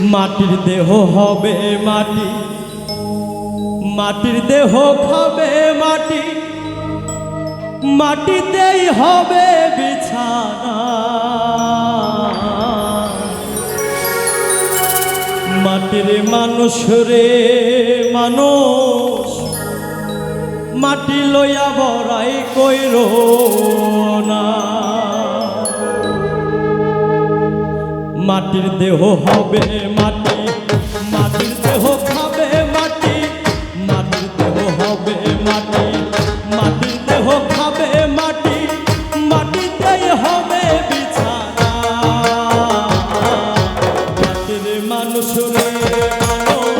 মাটির দেহ হবে মাটি। মাটির দেহ খাবে মাটি। মাটিতেই হবে বিছানা। মাটির মানুষ রে মানুষ, মাটি লইয়া বড়াই কইর না। মাটির দেহ হবে মাটি, মাটির দেহ খাবে মাটি, মাটির দেহ হবে মাটি, মাটির দেহ খাবে মাটি, মাটিতেই হবে বিছানা। মাটির মানুষ রে মানুষ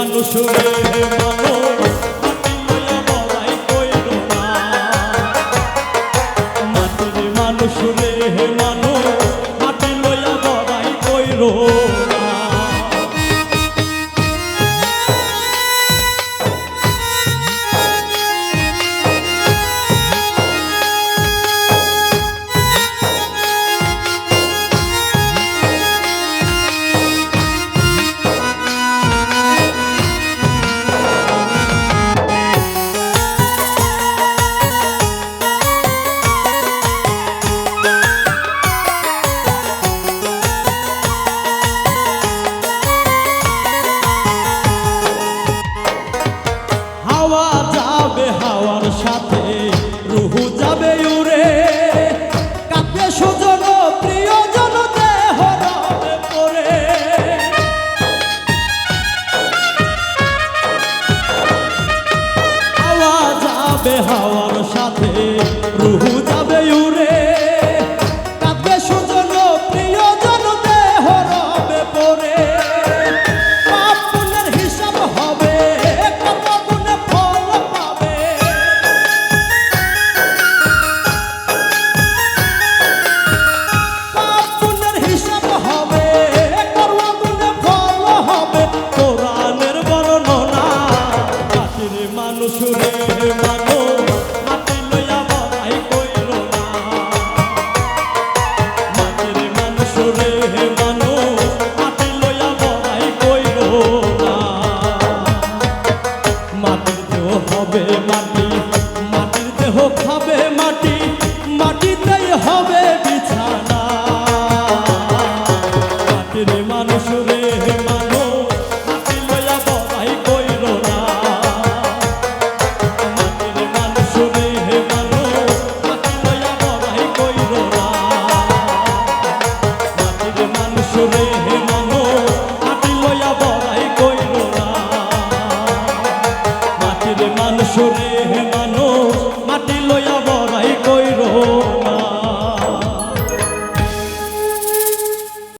মানুষ মানুষ হাওয়ার দেহ খাবে মাটি, মাটিতেই হবে বিছানা। মাটির মানুষ রে মানুষ, মাটি লয়া বড়াই কইল না। মাটির মানুষ রে মানুষ, মাটি লয়া বড়াই কইল না। মাটির মানুষ রে মানুষ, মাটি লয়া বড়াই কইল না। মাটির মানুষ রে মানুষ